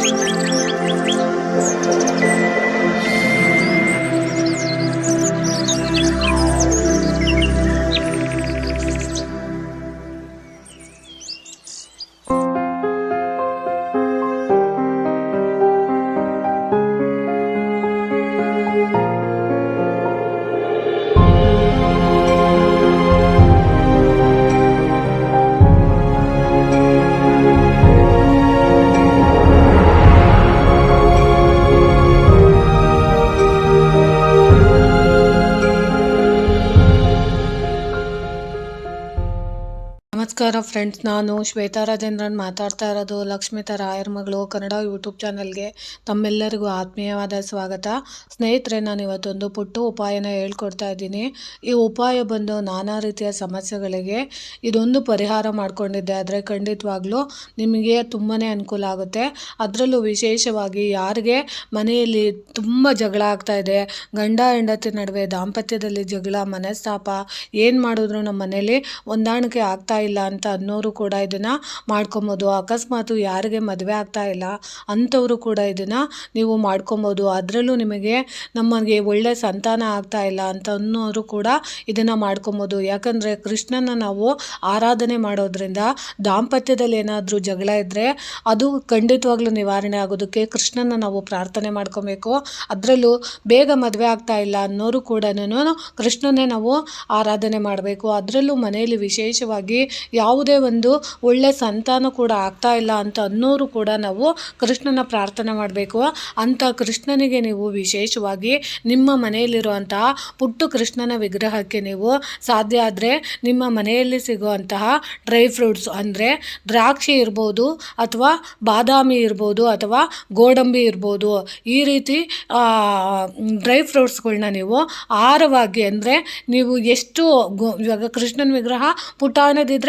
Música ನಮಸ್ಕಾರ ಫ್ರೆಂಡ್ಸ್, ನಾನು ಶ್ವೇತಾ ರಾಜೇಂದ್ರನ್ ಮಾತಾಡ್ತಾ ಇರೋದು ಲಕ್ಷ್ಮಿತಾ ರಾಯರ್ ಮಗಳು ಕನ್ನಡ ಯೂಟ್ಯೂಬ್ ಚಾನಲ್ಗೆ. ತಮ್ಮೆಲ್ಲರಿಗೂ ಆತ್ಮೀಯವಾದ ಸ್ವಾಗತ. ಸ್ನೇಹಿತರೆ, ನಾನು ಇವತ್ತೊಂದು ಪುಟ್ಟ ಉಪಾಯನ ಹೇಳ್ಕೊಡ್ತಾ ಇದ್ದೀನಿ. ಈ ಉಪಾಯ ಬಂದು ನಾನಾ ರೀತಿಯ ಸಮಸ್ಯೆಗಳಿಗೆ ಇದೊಂದು ಪರಿಹಾರ ಮಾಡಿಕೊಂಡಿದ್ದೆ. ಆದರೆ ಖಂಡಿತವಾಗ್ಲೂ ನಿಮಗೆ ತುಂಬಾ ಅನುಕೂಲ ಆಗುತ್ತೆ. ಅದರಲ್ಲೂ ವಿಶೇಷವಾಗಿ ಯಾರಿಗೆ ಮನೆಯಲ್ಲಿ ತುಂಬ ಜಗಳ ಆಗ್ತಾ ಇದೆ, ಗಂಡ ಹೆಂಡತಿ ನಡುವೆ ದಾಂಪತ್ಯದಲ್ಲಿ ಜಗಳ, ಮನಸ್ತಾಪ, ಏನು ಮಾಡಿದ್ರು ನಮ್ಮ ಮನೇಲಿ ಹೊಂದಾಣಿಕೆ ಆಗ್ತಾ ಇಲ್ಲ ಅಂತ ಅನ್ನೋರು ಕೂಡ ಇದನ್ನು ಮಾಡ್ಕೊಬೋದು. ಅಕಸ್ಮಾತು ಯಾರಿಗೆ ಮದುವೆ ಆಗ್ತಾ ಇಲ್ಲ ಅಂಥವರು ಕೂಡ ಇದನ್ನು ನೀವು ಮಾಡ್ಕೊಬೋದು. ಅದರಲ್ಲೂ ನಿಮಗೆ ನಮಗೆ ಒಳ್ಳೆ ಸಂತಾನ ಆಗ್ತಾ ಇಲ್ಲ ಅಂತ ಅನ್ನೋರು ಕೂಡ ಇದನ್ನು ಮಾಡ್ಕೊಬೋದು. ಯಾಕಂದರೆ ಕೃಷ್ಣನ ನಾವು ಆರಾಧನೆ ಮಾಡೋದ್ರಿಂದ ದಾಂಪತ್ಯದಲ್ಲಿ ಏನಾದರೂ ಜಗಳ ಇದ್ದರೆ ಅದು ಖಂಡಿತವಾಗ್ಲೂ ನಿವಾರಣೆ ಆಗೋದಕ್ಕೆ ಕೃಷ್ಣನ ನಾವು ಪ್ರಾರ್ಥನೆ ಮಾಡ್ಕೊಬೇಕು. ಅದರಲ್ಲೂ ಬೇಗ ಮದುವೆ ಆಗ್ತಾ ಇಲ್ಲ ಅನ್ನೋರು ಕೂಡ ಕೃಷ್ಣನೇ ನಾವು ಆರಾಧನೆ ಮಾಡಬೇಕು. ಅದರಲ್ಲೂ ಮನೆಯಲ್ಲಿ ವಿಶೇಷವಾಗಿ ಯಾವುದೇ ಒಂದು ಒಳ್ಳೆ ಸಂತಾನ ಕೂಡ ಆಗ್ತಾ ಇಲ್ಲ ಅಂತ ಅನ್ನೋರು ಕೂಡ ನಾವು ಕೃಷ್ಣನ ಪ್ರಾರ್ಥನೆ ಮಾಡಬೇಕು. ಅಂಥ ಕೃಷ್ಣನಿಗೆ ನೀವು ವಿಶೇಷವಾಗಿ ನಿಮ್ಮ ಮನೆಯಲ್ಲಿರುವಂತಹ ಪುಟ್ಟು ಕೃಷ್ಣನ ವಿಗ್ರಹಕ್ಕೆ ನೀವು ಸಾಧ್ಯ ಆದರೆ ನಿಮ್ಮ ಮನೆಯಲ್ಲಿ ಸಿಗುವಂತಹ ಡ್ರೈ ಫ್ರೂಟ್ಸ್ ಅಂದರೆ ದ್ರಾಕ್ಷಿ ಇರ್ಬೋದು ಅಥವಾ ಬಾದಾಮಿ ಇರ್ಬೋದು ಅಥವಾ ಗೋಡಂಬಿ ಇರ್ಬೋದು ಈ ರೀತಿ ಡ್ರೈ ಫ್ರೂಟ್ಸ್ಗಳನ್ನ ನೀವು ಆಹಾರವಾಗಿ ಅಂದರೆ ನೀವು ಎಷ್ಟು ಇವಾಗ ಕೃಷ್ಣನ ವಿಗ್ರಹ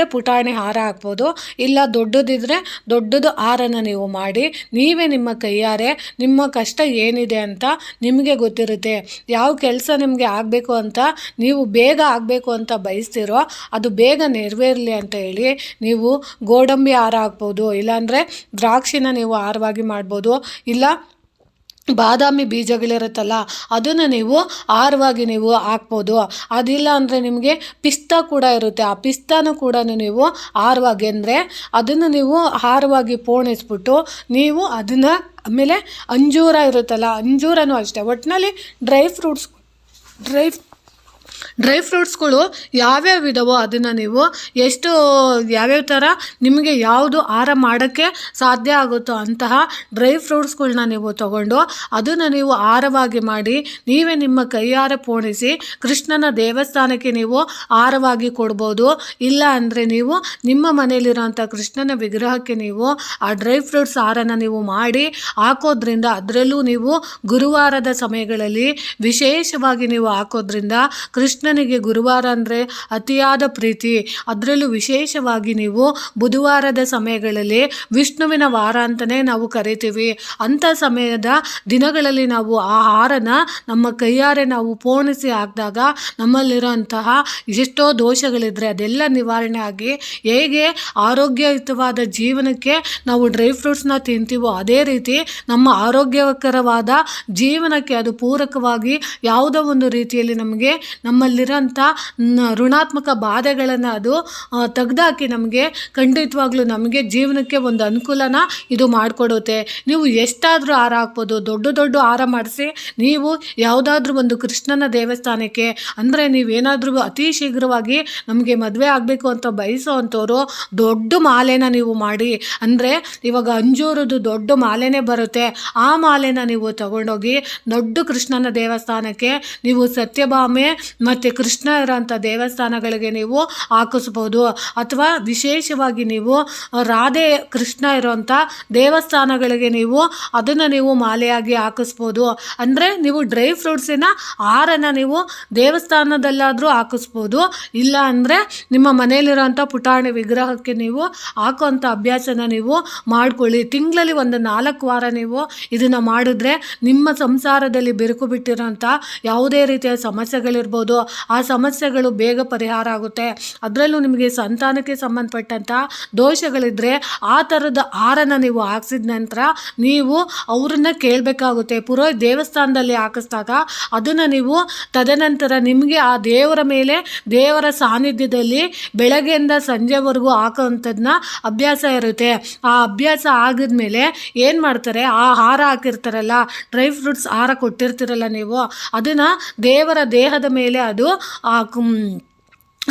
ಪುಟಾಣದಿದ್ದರೆ ಪುಟಾಣಿ ಹಾರ ಹಾಕ್ಬೋದು. ಇಲ್ಲ ದೊಡ್ಡದಿದ್ದರೆ ದೊಡ್ಡದು ಹಾರನ ನೀವು ಮಾಡಿ. ನೀವೇ ನಿಮ್ಮ ಕೈಯಾರೆ ನಿಮ್ಮ ಕಷ್ಟ ಏನಿದೆ ಅಂತ ನಿಮಗೆ ಗೊತ್ತಿರುತ್ತೆ. ಯಾವ ಕೆಲಸ ನಿಮಗೆ ಆಗಬೇಕು ಅಂತ ನೀವು ಬೇಗ ಆಗಬೇಕು ಅಂತ ಬಯಸ್ತಿರೋ, ಅದು ಬೇಗ ನೆರವೇರಲಿ ಅಂತ ಹೇಳಿ ನೀವು ಗೋಡಂಬಿ ಹಾರ ಹಾಕ್ಬೋದು. ಇಲ್ಲಾಂದರೆ ದ್ರಾಕ್ಷಿನ ನೀವು ಹಾರವಾಗಿ ಮಾಡ್ಬೋದು. ಇಲ್ಲ ಬಾದಾಮಿ ಬೀಜಗಳಿರುತ್ತಲ್ಲ, ಅದನ್ನು ನೀವು ಆಹಾರವಾಗಿ ನೀವು ಹಾಕ್ಬೋದು. ಅದಿಲ್ಲ ಅಂದರೆ ನಿಮಗೆ ಪಿಸ್ತಾ ಕೂಡ ಇರುತ್ತೆ. ಆ ಪಿಸ್ತಾನು ಕೂಡ ನೀವು ಆಹಾರವಾಗಿ ಅಂದರೆ ಅದನ್ನು ನೀವು ಆಹಾರವಾಗಿ ಪೋಣಿಸ್ಬಿಟ್ಟು ನೀವು ಅದನ್ನು ಆಮೇಲೆ ಅಂಜೂರ ಇರುತ್ತಲ್ಲ, ಅಂಜೂರನೂ ಅಷ್ಟೇ. ಒಟ್ಟಿನಲ್ಲಿ ಡ್ರೈ ಫ್ರೂಟ್ಸ್, ಡ್ರೈ ಡ್ರೈ ಫ್ರೂಟ್ಸ್ಗಳು ಯಾವ್ಯಾವ ಇದಾವೋ ಅದನ್ನು ನೀವು ಎಷ್ಟು ಯಾವ್ಯಾವ ಥರ ನಿಮಗೆ ಯಾವುದು ಆಹಾರ ಮಾಡೋಕ್ಕೆ ಸಾಧ್ಯ ಆಗುತ್ತೋ ಅಂತಹ ಡ್ರೈ ಫ್ರೂಟ್ಸ್ಗಳನ್ನ ನೀವು ತಗೊಂಡು ಅದನ್ನು ನೀವು ಆಹಾರವಾಗಿ ಮಾಡಿ ನೀವೇ ನಿಮ್ಮ ಕೈಯಾರೆ ಪೋಣಿಸಿ ಕೃಷ್ಣನ ದೇವಸ್ಥಾನಕ್ಕೆ ನೀವು ಆಹಾರವಾಗಿ ಕೊಡ್ಬೋದು. ಇಲ್ಲ ಅಂದರೆ ನೀವು ನಿಮ್ಮ ಮನೆಯಲ್ಲಿರೋಂಥ ಕೃಷ್ಣನ ವಿಗ್ರಹಕ್ಕೆ ನೀವು ಆ ಡ್ರೈ ಫ್ರೂಟ್ಸ್ ಆಹಾರನ ನೀವು ಮಾಡಿ ಹಾಕೋದ್ರಿಂದ ಅದರಲ್ಲೂ ನೀವು ಗುರುವಾರದ ಸಮಯಗಳಲ್ಲಿ ವಿಶೇಷವಾಗಿ ನೀವು ಹಾಕೋದ್ರಿಂದ ಕೃಷ್ಣನಿಗೆ ಗುರುವಾರ ಅಂದರೆ ಅತಿಯಾದ ಪ್ರೀತಿ. ಅದರಲ್ಲೂ ವಿಶೇಷವಾಗಿ ನೀವು ಬುಧವಾರದ ಸಮಯಗಳಲ್ಲಿ ವಿಷ್ಣುವಿನ ವಾರ ಅಂತಲೇ ನಾವು ಕರಿತೀವಿ. ಅಂಥ ಸಮಯದ ದಿನಗಳಲ್ಲಿ ನಾವು ಆ ಹಾರನ ನಮ್ಮ ಕೈಯಾರೆ ನಾವು ಪೋಣಿಸಿ ಹಾಕಿದಾಗ ನಮ್ಮಲ್ಲಿರೋಂತಹ ಎಷ್ಟೋ ದೋಷಗಳಿದ್ರೆ ಅದೆಲ್ಲ ನಿವಾರಣೆ ಆಗಿ ಹೇಗೆ ಆರೋಗ್ಯಯುತವಾದ ಜೀವನಕ್ಕೆ ನಾವು ಡ್ರೈ ಫ್ರೂಟ್ಸ್ನ ತಿಂತೀವೋ ಅದೇ ರೀತಿ ನಮ್ಮ ಆರೋಗ್ಯಕರವಾದ ಜೀವನಕ್ಕೆ ಅದು ಪೂರಕವಾಗಿ ಯಾವುದೋ ಒಂದು ರೀತಿಯಲ್ಲಿ ನಮಗೆ ನಮ್ಮಲ್ಲಿರೋಂಥ ಋಣಾತ್ಮಕ ಬಾಧೆಗಳನ್ನು ಅದು ತೆಗ್ದಾಕಿ ನಮಗೆ ಖಂಡಿತವಾಗ್ಲೂ ನಮಗೆ ಜೀವನಕ್ಕೆ ಒಂದು ಅನುಕೂಲನ ಇದು ಮಾಡಿಕೊಡುತ್ತೆ. ನೀವು ಎಷ್ಟಾದರೂ ಹಾರ ಹಾಕ್ಬೋದು, ದೊಡ್ಡ ದೊಡ್ಡ ಹಾರ ಮಾಡಿಸಿ, ನೀವು ಯಾವುದಾದ್ರೂ ಒಂದು ಕೃಷ್ಣನ ದೇವಸ್ಥಾನಕ್ಕೆ, ಅಂದರೆ ನೀವೇನಾದರೂ ಅತಿ ಶೀಘ್ರವಾಗಿ ನಮಗೆ ಮದುವೆ ಆಗಬೇಕು ಅಂತ ಬಯಸೋ ಅಂಥವ್ರು ದೊಡ್ಡ ಮಾಲೆನ ನೀವು ಮಾಡಿ, ಅಂದರೆ ಇವಾಗ ಅಂಜೂರದ್ದು ದೊಡ್ಡ ಮಾಲೆನೇ ಬರುತ್ತೆ, ಆ ಮಾಲೆನ ನೀವು ತಗೊಂಡೋಗಿ ದೊಡ್ಡ ಕೃಷ್ಣನ ದೇವಸ್ಥಾನಕ್ಕೆ ನೀವು ಸತ್ಯಭಾಮೆ ಮತ್ತು ಕೃಷ್ಣ ಇರೋಂಥ ದೇವಸ್ಥಾನಗಳಿಗೆ ನೀವು ಹಾಕಿಸ್ಬೋದು. ಅಥವಾ ವಿಶೇಷವಾಗಿ ನೀವು ರಾಧೆ ಕೃಷ್ಣ ಇರೋಂಥ ದೇವಸ್ಥಾನಗಳಿಗೆ ನೀವು ಅದನ್ನು ನೀವು ಮಾಲೆಯಾಗಿ ಹಾಕಿಸ್ಬೋದು. ಅಂದರೆ ನೀವು ಡ್ರೈ ಫ್ರೂಟ್ಸಿನ ಆರನ್ನು ನೀವು ದೇವಸ್ಥಾನದಲ್ಲಾದರೂ ಹಾಕಿಸ್ಬೋದು. ಇಲ್ಲ ಅಂದರೆ ನಿಮ್ಮ ಮನೆಯಲ್ಲಿರೋಂಥ ಪುಟಾಣಿ ವಿಗ್ರಹಕ್ಕೆ ನೀವು ಹಾಕುವಂಥ ಅಭ್ಯಾಸನ ನೀವು ಮಾಡ್ಕೊಳ್ಳಿ. ತಿಂಗಳಲ್ಲಿ ಒಂದು ನಾಲ್ಕು ವಾರ ನೀವು ಇದನ್ನು ಮಾಡಿದ್ರೆ ನಿಮ್ಮ ಸಂಸಾರದಲ್ಲಿ ಬಿರುಕು ಬಿಟ್ಟಿರೋಂಥ ಯಾವುದೇ ರೀತಿಯ ಸಮಸ್ಯೆಗಳಿರ್ಬೋದು. ಆ ಸಮಸ್ಯೆಗಳು ಬೇಗ ಪರಿಹಾರ ಆಗುತ್ತೆ. ಅದರಲ್ಲೂ ನಿಮಗೆ ಸಂತಾನಕ್ಕೆ ಸಂಬಂಧಪಟ್ಟಂಥ ದೋಷಗಳಿದ್ದರೆ ಆ ಥರದ ಹಾರನ ನೀವು ಹಾಕ್ಸಿದ ನಂತರ ನೀವು ಅವ್ರನ್ನ ಕೇಳಬೇಕಾಗುತ್ತೆ. ಪುರೋಹಿತ ದೇವಸ್ಥಾನದಲ್ಲಿ ಹಾಕಿಸ್ದಾಗ ಅದನ್ನು ನೀವು ತದನಂತರ ನಿಮಗೆ ಆ ದೇವರ ಮೇಲೆ, ದೇವರ ಸಾನ್ನಿಧ್ಯದಲ್ಲಿ ಬೆಳಗ್ಗೆಯಿಂದ ಸಂಜೆವರೆಗೂ ಹಾಕೋವಂಥದ್ದನ್ನ ಅಭ್ಯಾಸ ಇರುತ್ತೆ. ಆ ಅಭ್ಯಾಸ ಆಗಿದ್ಮೇಲೆ ಏನು ಮಾಡ್ತಾರೆ? ಆ ಹಾರ ಹಾಕಿರ್ತಾರಲ್ಲ, ಡ್ರೈ ಫ್ರೂಟ್ಸ್ ಹಾರ ಕೊಟ್ಟಿರ್ತೀರಲ್ಲ ನೀವು, ಅದನ್ನು ದೇವರ ದೇಹದ ಮೇಲೆ ಅದು ಆ ಕುಮ್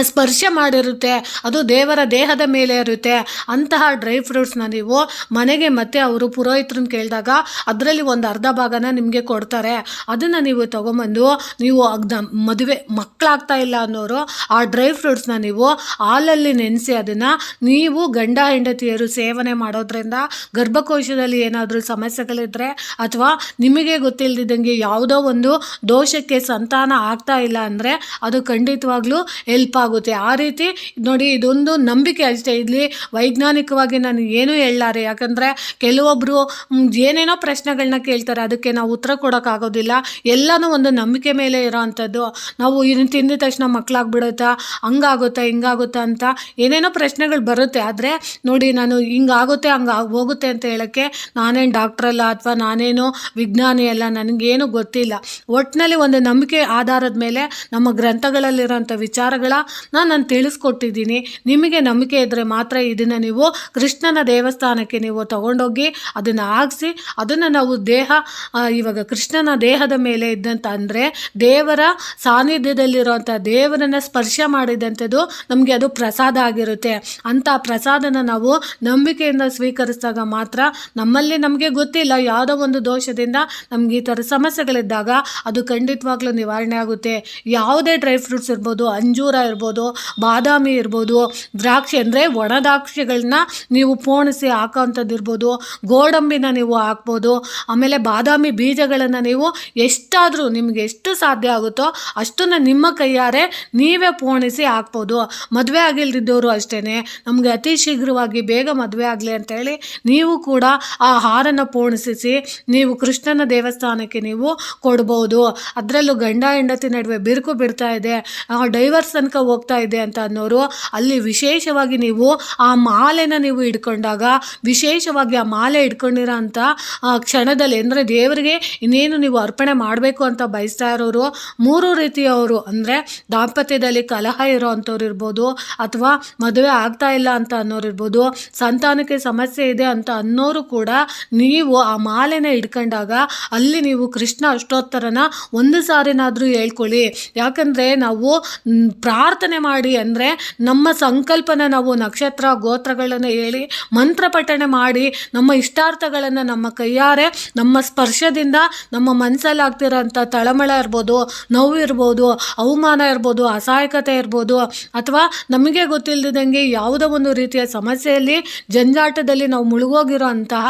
ಸ್ಪರ್ಶ ಮಾಡಿರುತ್ತೆ, ಅದು ದೇವರ ದೇಹದ ಮೇಲೆ ಇರುತ್ತೆ. ಅಂತಹ ಡ್ರೈ ಫ್ರೂಟ್ಸ್ನ ನೀವು ಮನೆಗೆ ಮತ್ತೆ ಅವರು ಪುರೋಹಿತ್ರನ್ನ ಕೇಳಿದಾಗ ಅದರಲ್ಲಿ ಒಂದು ಅರ್ಧ ಭಾಗನ ನಿಮಗೆ ಕೊಡ್ತಾರೆ. ಅದನ್ನು ನೀವು ತೊಗೊಂಬಂದು ನೀವು ಅಗ್ದ ಮದುವೆ ಮಕ್ಕಳಾಗ್ತಾ ಇಲ್ಲ ಅನ್ನೋರು ಆ ಡ್ರೈ ಫ್ರೂಟ್ಸ್ನ ನೀವು ಹಾಲಲ್ಲಿ ನೆನೆಸಿ ಅದನ್ನು ನೀವು ಗಂಡ ಹೆಂಡತಿಯರು ಸೇವನೆ ಮಾಡೋದ್ರಿಂದ, ಗರ್ಭಕೋಶದಲ್ಲಿ ಏನಾದರೂ ಸಮಸ್ಯೆಗಳಿದ್ದರೆ ಅಥವಾ ನಿಮಗೆ ಗೊತ್ತಿಲ್ಲದಿದ್ದಂಗೆ ಯಾವುದೋ ಒಂದು ದೋಷಕ್ಕೆ ಸಂತಾನ ಆಗ್ತಾ ಇಲ್ಲ ಅಂದರೆ ಅದು ಖಂಡಿತವಾಗ್ಲೂ ಹೆಲ್ಪ್ ಆಗುತ್ತೆ. ಆ ರೀತಿ ನೋಡಿ ಇದೊಂದು ನಂಬಿಕೆ ಅಷ್ಟೇ. ಇಲ್ಲಿ ವೈಜ್ಞಾನಿಕವಾಗಿ ನಾನು ಏನೂ ಹೇಳಲಾರೆ? ಯಾಕಂದರೆ ಕೆಲವೊಬ್ಬರು ಏನೇನೋ ಪ್ರಶ್ನೆಗಳನ್ನ ಕೇಳ್ತಾರೆ, ಅದಕ್ಕೆ ನಾವು ಉತ್ತರ ಕೊಡೋಕ್ಕಾಗೋದಿಲ್ಲ. ಎಲ್ಲನೂ ಒಂದು ನಂಬಿಕೆ ಮೇಲೆ ಇರೋ ಅಂಥದ್ದು ನಾವು ಇದನ್ನು ತಿಂದ ತಕ್ಷಣ ಮಕ್ಕಳಾಗ್ಬಿಡುತ್ತಾ ಹಂಗಾಗುತ್ತಾ, ಹಿಂಗಾಗುತ್ತಾ ಅಂತ ಏನೇನೋ ಪ್ರಶ್ನೆಗಳು ಬರುತ್ತೆ. ಆದರೆ ನೋಡಿ ನಾನು ಹಿಂಗಾಗುತ್ತೆ, ಹಂಗೆ ಹೋಗುತ್ತೆ ಅಂತ ಹೇಳೋಕ್ಕೆ ನಾನೇನು ಡಾಕ್ಟ್ರಲ್ಲ ಅಥವಾ ನಾನೇನು ವಿಜ್ಞಾನಿ ಅಲ್ಲ, ನನಗೇನು ಗೊತ್ತಿಲ್ಲ. ಒಟ್ಟಿನಲ್ಲಿ ಒಂದು ನಂಬಿಕೆ ಆಧಾರದ ಮೇಲೆ ನಮ್ಮ ಗ್ರಂಥಗಳಲ್ಲಿರೋಂಥ ವಿಚಾರಗಳ ನಾನು ನಾನು ತಿಳಿಸ್ಕೊಟ್ಟಿದ್ದೀನಿ. ನಿಮಗೆ ನಂಬಿಕೆ ಇದ್ದರೆ ಮಾತ್ರ ಇದನ್ನು ನೀವು ಕೃಷ್ಣನ ದೇವಸ್ಥಾನಕ್ಕೆ ನೀವು ತಗೊಂಡೋಗಿ ಅದನ್ನು ಹಾಕ್ಸಿ ಅದನ್ನು ನಾವು ದೇಹ ಇವಾಗ ಕೃಷ್ಣನ ದೇಹದ ಮೇಲೆ ಇದ್ದಂತ ಅಂದರೆ ದೇವರ ಸಾನ್ನಿಧ್ಯದಲ್ಲಿರುವಂಥ ದೇವರನ್ನು ಸ್ಪರ್ಶ ಮಾಡಿದಂಥದ್ದು ನಮಗೆ ಅದು ಪ್ರಸಾದ ಆಗಿರುತ್ತೆ. ಅಂಥ ಪ್ರಸಾದನ ನಾವು ನಂಬಿಕೆಯಿಂದ ಸ್ವೀಕರಿಸಿದಾಗ ಮಾತ್ರ ನಮ್ಮಲ್ಲಿ ನಮಗೆ ಗೊತ್ತಿಲ್ಲ. ಯಾವುದೋ ಒಂದು ದೋಷದಿಂದ ನಮ್ಗೆ ಈ ಥರ ಸಮಸ್ಯೆಗಳಿದ್ದಾಗ ಅದು ಖಂಡಿತವಾಗ್ಲೂ ನಿವಾರಣೆ ಆಗುತ್ತೆ. ಯಾವುದೇ ಡ್ರೈ ಫ್ರೂಟ್ಸ್ ಇರ್ಬೋದು, ಅಂಜೂರ ಇರ್ಬೋದು ಬಾದಾಮಿ ಇರ್ಬೋದು, ದ್ರಾಕ್ಷಿ ಅಂದರೆ ಒಣ ದ್ರಾಕ್ಷಿಗಳನ್ನ ನೀವು ಪೋಣಿಸಿ ಹಾಕೋವಂಥದ್ದು ಇರ್ಬೋದು, ಗೋಡಂಬಿನ ನೀವು ಹಾಕ್ಬೋದು, ಆಮೇಲೆ ಬಾದಾಮಿ ಬೀಜಗಳನ್ನು ನೀವು ಎಷ್ಟಾದರೂ ನಿಮಗೆ ಎಷ್ಟು ಸಾಧ್ಯ ಆಗುತ್ತೋ ಅಷ್ಟನ್ನು ನಿಮ್ಮ ಕೈಯಾರೆ ನೀವೇ ಪೋಣಿಸಿ ಹಾಕ್ಬೋದು. ಮದುವೆ ಆಗಿಲ್ದಿದ್ದವರು ಅಷ್ಟೇ ನಮಗೆ ಅತಿ ಶೀಘ್ರವಾಗಿ ಬೇಗ ಮದುವೆ ಆಗಲಿ ಅಂತೇಳಿ ನೀವು ಕೂಡ ಆ ಹಾರನ್ನು ಪೋಣಿಸಿ ನೀವು ಕೃಷ್ಣನ ದೇವಸ್ಥಾನಕ್ಕೆ ನೀವು ಕೊಡ್ಬೋದು. ಅದರಲ್ಲೂ ಗಂಡ ಹೆಂಡತಿ ನಡುವೆ ಬಿರುಕು ಬಿಡ್ತಾ ಇದೆ. ಡೈವರ್ಸ್ ತನಕ ಹೋಗ್ತಾ ಇದೆ ಅಂತ ಅನ್ನೋರು ಅಲ್ಲಿ ವಿಶೇಷವಾಗಿ ನೀವು ಆ ಮಾಲೆನ ನೀವು ಹಿಡ್ಕೊಂಡಾಗ ವಿಶೇಷವಾಗಿ ಆ ಮಾಲೆ ಇಟ್ಕೊಂಡಿರೋ ಅಂಥ ಕ್ಷಣದಲ್ಲಿ ಅಂದರೆ ದೇವರಿಗೆ ಇನ್ನೇನು ನೀವು ಅರ್ಪಣೆ ಮಾಡಬೇಕು ಅಂತ ಬಯಸ್ತಾ ಇರೋರು ಮೂರು ರೀತಿಯವರು ಅಂದರೆ ದಾಂಪತ್ಯದಲ್ಲಿ ಕಲಹ ಇರೋ ಅಂಥವ್ರು ಇರ್ಬೋದು ಅಥವಾ ಮದುವೆ ಆಗ್ತಾ ಇಲ್ಲ ಅಂತ ಅನ್ನೋರು ಇರ್ಬೋದು ಸಂತಾನಕ್ಕೆ ಸಮಸ್ಯೆ ಇದೆ ಅಂತ ಅನ್ನೋರು ಕೂಡ ನೀವು ಆ ಮಾಲೆನ ಹಿಡ್ಕೊಂಡಾಗ ಅಲ್ಲಿ ನೀವು ಕೃಷ್ಣ ಅಷ್ಟೋತ್ತರನ ಒಂದು ಸಾರಿನಾದರೂ ಹೇಳ್ಕೊಳ್ಳಿ. ಯಾಕಂದರೆ ನಾವು ಮ್, ಪ್ರಾರ್ಥನೆ ಮಾಡಿ ಅಂದರೆ ನಮ್ಮ ಸಂಕಲ್ಪನ ನಾವು ನಕ್ಷತ್ರ, ಗೋತ್ರಗಳನ್ನು ಹೇಳಿ, ಮಂತ್ರ ಪಠಣೆ ಮಾಡಿ, ನಮ್ಮ ಇಷ್ಟಾರ್ಥಗಳನ್ನು ನಮ್ಮ ಕೈಯಾರೆ, ನಮ್ಮ ಸ್ಪರ್ಶದಿಂದ ನಮ್ಮ ಮನಸ್ಸಲ್ಲಿ ಆಗ್ತಿರೋಂಥ ತಳಮಳ ಇರ್ಬೋದು, ನೋವು ಇರ್ಬೋದು, ಅವಮಾನ ಇರ್ಬೋದು, ಅಸಹಾಯಕತೆ ಇರ್ಬೋದು, ಅಥವಾ ನಮಗೆ ಗೊತ್ತಿಲ್ಲದಂಗೆ ಯಾವುದೋ ಒಂದು ರೀತಿಯ ಸಮಸ್ಯೆಯಲ್ಲಿ ಜಂಜಾಟದಲ್ಲಿ ನಾವು ಮುಳುಗೋಗಿರೋ ಅಂತಹ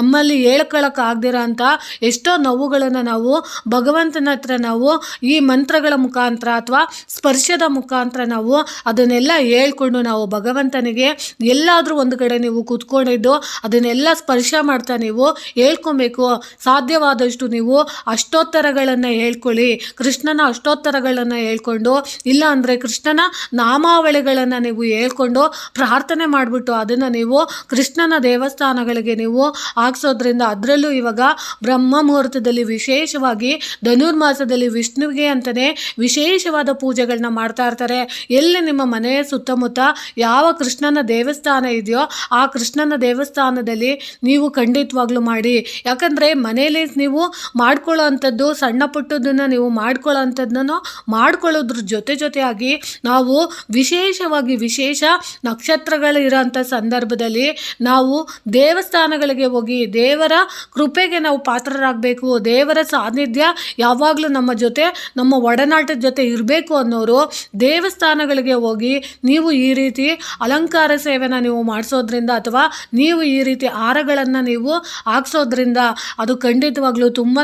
ನಮ್ಮಲ್ಲಿ ಹೇಳ್ಕೊಳಕ್ಕಾಗ್ದಿರೋ ಅಂತಹ ಎಷ್ಟೋ ನೋವುಗಳನ್ನು ನಾವು ಭಗವಂತನ ಹತ್ರ ನಾವು ಈ ಮಂತ್ರಗಳ ಮುಖಾಂತರ ಅಥವಾ ಸ್ಪರ್ಶದ ಮುಖಾಂತರ ನಾವು ಅದನ್ನೆಲ್ಲ ಹೇಳ್ಕೊಂಡು ನಾವು ಭಗವಂತನಿಗೆ ಎಲ್ಲಾದರೂ ಒಂದು ಕಡೆ ನೀವು ಕೂತ್ಕೊಂಡಿದ್ದು ಅದನ್ನೆಲ್ಲ ಸ್ಪರ್ಶ ಮಾಡ್ತಾ ನೀವು ಹೇಳ್ಕೊಬೇಕು. ಸಾಧ್ಯವಾದಷ್ಟು ನೀವು ಅಷ್ಟೋತ್ತರಗಳನ್ನು ಹೇಳ್ಕೊಳ್ಳಿ. ಕೃಷ್ಣನ ಅಷ್ಟೋತ್ತರಗಳನ್ನು ಹೇಳ್ಕೊಂಡು, ಇಲ್ಲ ಅಂದರೆ ಕೃಷ್ಣನ ನಾಮಾವಳಿಗಳನ್ನು ನೀವು ಹೇಳ್ಕೊಂಡು ಪ್ರಾರ್ಥನೆ ಮಾಡಿಬಿಟ್ಟು ಅದನ್ನು ನೀವು ಕೃಷ್ಣನ ದೇವಸ್ಥಾನಗಳಿಗೆ ನೀವು ಹಾಕ್ಸೋದ್ರಿಂದ ಅದರಲ್ಲೂ ಇವಾಗ ಬ್ರಹ್ಮ ಮುಹೂರ್ತದಲ್ಲಿ ವಿಶೇಷವಾಗಿ ಧನುರ್ಮಾಸದಲ್ಲಿ ವಿಷ್ಣುವಿಗೆ ಅಂತಲೇ ವಿಶೇಷವಾದ ಪೂಜೆಗಳನ್ನ ಮಾಡ್ತಾ ಇರ್ತಾರೆ. ಎಲ್ಲಿ ನಿಮ್ಮ ಮನೆಯ ಸುತ್ತಮುತ್ತ ಯಾವ ಕೃಷ್ಣನ ದೇವಸ್ಥಾನ ಇದೆಯೋ ಆ ಕೃಷ್ಣನ ದೇವಸ್ಥಾನದಲ್ಲಿ ನೀವು ಖಂಡಿತವಾಗ್ಲೂ ಮಾಡಿ. ಯಾಕಂದರೆ ಮನೇಲಿ ನೀವು ಮಾಡ್ಕೊಳ್ಳೋ ಅಂಥದ್ದು ಸಣ್ಣ ಪುಟ್ಟದನ್ನು ನೀವು ಮಾಡ್ಕೊಳ್ಳೋ ಅಂಥದ್ದನ್ನು ಮಾಡ್ಕೊಳ್ಳೋದ್ರ ಜೊತೆ ಜೊತೆಯಾಗಿ ನಾವು ವಿಶೇಷವಾಗಿ ವಿಶೇಷ ನಕ್ಷತ್ರಗಳಿರೋಂಥ ಸಂದರ್ಭದಲ್ಲಿ ನಾವು ದೇವಸ್ಥಾನಗಳಿಗೆ ಹೋಗಿ ದೇವರ ಕೃಪೆಗೆ ನಾವು ಪಾತ್ರರಾಗಬೇಕು, ದೇವರ ಸಾನ್ನಿಧ್ಯ ಯಾವಾಗಲೂ ನಮ್ಮ ಜೊತೆ, ನಮ್ಮ ಒಡನಾಟದ ಜೊತೆ ಇರಬೇಕು ಅನ್ನೋರು ದೇವಸ್ಥಾನ ದೇವಸ್ಥಾನಗಳಿಗೆ ಹೋಗಿ ನೀವು ಈ ರೀತಿ ಅಲಂಕಾರ ಸೇವೆನ ನೀವು ಮಾಡಿಸೋದ್ರಿಂದ ಅಥವಾ ನೀವು ಈ ರೀತಿ ಹಾರಗಳನ್ನು ನೀವು ಹಾಕ್ಸೋದ್ರಿಂದ ಅದು ಖಂಡಿತವಾಗ್ಲೂ ತುಂಬಾ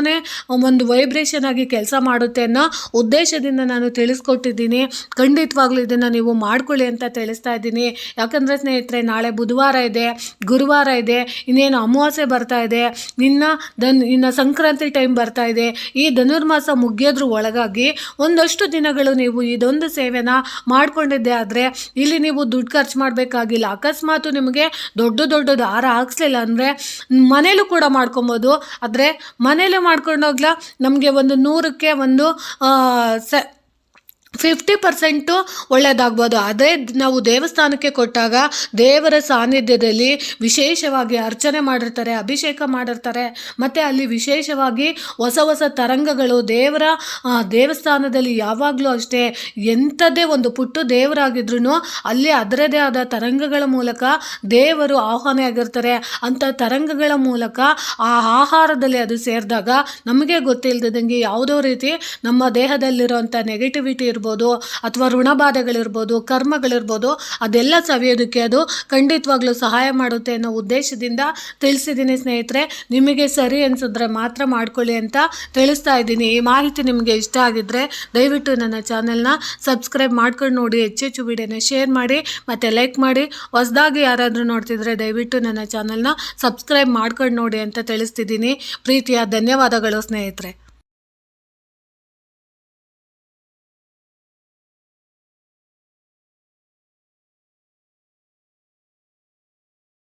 ಒಂದು ವೈಬ್ರೇಷನ್ ಆಗಿ ಕೆಲಸ ಮಾಡುತ್ತೆ ಅನ್ನೋ ಉದ್ದೇಶದಿಂದ ನಾನು ತಿಳಿಸ್ಕೊಟ್ಟಿದ್ದೀನಿ. ಖಂಡಿತವಾಗ್ಲೂ ಇದನ್ನು ನೀವು ಮಾಡ್ಕೊಳ್ಳಿ ಅಂತ ತಿಳಿಸ್ತಾ ಇದ್ದೀನಿ. ಯಾಕಂದರೆ ಸ್ನೇಹಿತರೆ, ನಾಳೆ ಬುಧವಾರ ಇದೆ, ಗುರುವಾರ ಇದೆ, ಇನ್ನೇನು ಅಮಾವಾಸ್ಯೆ ಬರ್ತಾ ಇದೆ, ನಿನ್ನ ದನ್ ಇನ್ನು ಸಂಕ್ರಾಂತಿ ಟೈಮ್ ಬರ್ತಾ ಇದೆ. ಈ ಧನುರ್ಮಾಸ ಮುಗಿಯೋದ್ರ ಒಳಗಾಗಿ ಒಂದಷ್ಟು ದಿನಗಳು ನೀವು ಇದೊಂದು ಸೇವೆನ ಮಾಡ್ಕೊಂಡಿದ್ದೆ ಆದರೆ ಇಲ್ಲಿ ನೀವು ದುಡ್ಡು ಖರ್ಚು ಮಾಡಬೇಕಾಗಿಲ್ಲ. ಅಕಸ್ಮಾತು ನಿಮಗೆ ದೊಡ್ಡ ದೊಡ್ಡ ದಾರ ಹಾಕ್ಸ್ಲಿಲ್ಲ ಅಂದರೆ ಮನೇಲೂ ಕೂಡ ಮಾಡ್ಕೊಬೋದು. ಆದರೆ ಮನೇಲೂ ಮಾಡ್ಕೊಂಡೋಗ್ಲ ನಮಗೆ ಒಂದು ನೂರಕ್ಕೆ ಒಂದು ಸ ಫಿಫ್ಟಿ ಪರ್ಸೆಂಟು ಒಳ್ಳೆಯದಾಗ್ಬೋದು. ಅದೇ ನಾವು ದೇವಸ್ಥಾನಕ್ಕೆ ಕೊಟ್ಟಾಗ ದೇವರ ಸಾನ್ನಿಧ್ಯದಲ್ಲಿ ವಿಶೇಷವಾಗಿ ಅರ್ಚನೆ ಮಾಡಿರ್ತಾರೆ, ಅಭಿಷೇಕ ಮಾಡಿರ್ತಾರೆ. ಮತ್ತು ಅಲ್ಲಿ ವಿಶೇಷವಾಗಿ ಹೊಸ ಹೊಸ ತರಂಗಗಳು ದೇವರ ದೇವಸ್ಥಾನದಲ್ಲಿ ಯಾವಾಗಲೂ ಅಷ್ಟೇ ಎಂಥದ್ದೇ ಒಂದು ಪುಟ್ಟು ದೇವರಾಗಿದ್ರೂ ಅಲ್ಲಿ ಅದರದೇ ಆದ ತರಂಗಗಳ ಮೂಲಕ ದೇವರು ಆಹ್ವಾನ ಆಗಿರ್ತಾರೆ. ಅಂಥ ತರಂಗಗಳ ಮೂಲಕ ಆ ಆಹಾರದಲ್ಲಿ ಅದು ಸೇರಿದಾಗ ನಮಗೆ ಗೊತ್ತಿಲ್ಲದಂಗೆ ಯಾವುದೋ ರೀತಿ ನಮ್ಮ ದೇಹದಲ್ಲಿರುವಂಥ ನೆಗೆಟಿವಿಟಿ ಅಥವಾ ಋಣಬಾಧೆಗಳಿರ್ಬೋದು ಕರ್ಮಗಳಿರ್ಬೋದು, ಅದೆಲ್ಲ ಸವಿಯೋದಕ್ಕೆ ಅದು ಖಂಡಿತವಾಗ್ಲೂ ಸಹಾಯ ಮಾಡುತ್ತೆ ಅನ್ನೋ ಉದ್ದೇಶದಿಂದ ತಿಳಿಸಿದ್ದೀನಿ ಸ್ನೇಹಿತರೆ. ನಿಮಗೆ ಸರಿ ಅನಿಸಿದ್ರೆ ಮಾತ್ರ ಮಾಡ್ಕೊಳ್ಳಿ ಅಂತ ತಿಳಿಸ್ತಾ ಇದ್ದೀನಿ. ಈ ಮಾಹಿತಿ ನಿಮಗೆ ಇಷ್ಟ ಆಗಿದ್ದರೆ ದಯವಿಟ್ಟು ನನ್ನ ಚಾನೆಲ್ನ ಸಬ್ಸ್ಕ್ರೈಬ್ ಮಾಡ್ಕೊಂಡು ನೋಡಿ. ಹೆಚ್ಚು ವಿಡಿಯೋನ ಶೇರ್ ಮಾಡಿ, ಮತ್ತು ಲೈಕ್ ಮಾಡಿ. ಹೊಸದಾಗಿ ಯಾರಾದರೂ ನೋಡ್ತಿದ್ರೆ ದಯವಿಟ್ಟು ನನ್ನ ಚಾನೆಲ್ನ ಸಬ್ಸ್ಕ್ರೈಬ್ ಮಾಡ್ಕೊಂಡು ನೋಡಿ ಅಂತ ತಿಳಿಸ್ತಿದ್ದೀನಿ. ಪ್ರೀತಿಯ ಧನ್ಯವಾದಗಳು ಸ್ನೇಹಿತರೆ.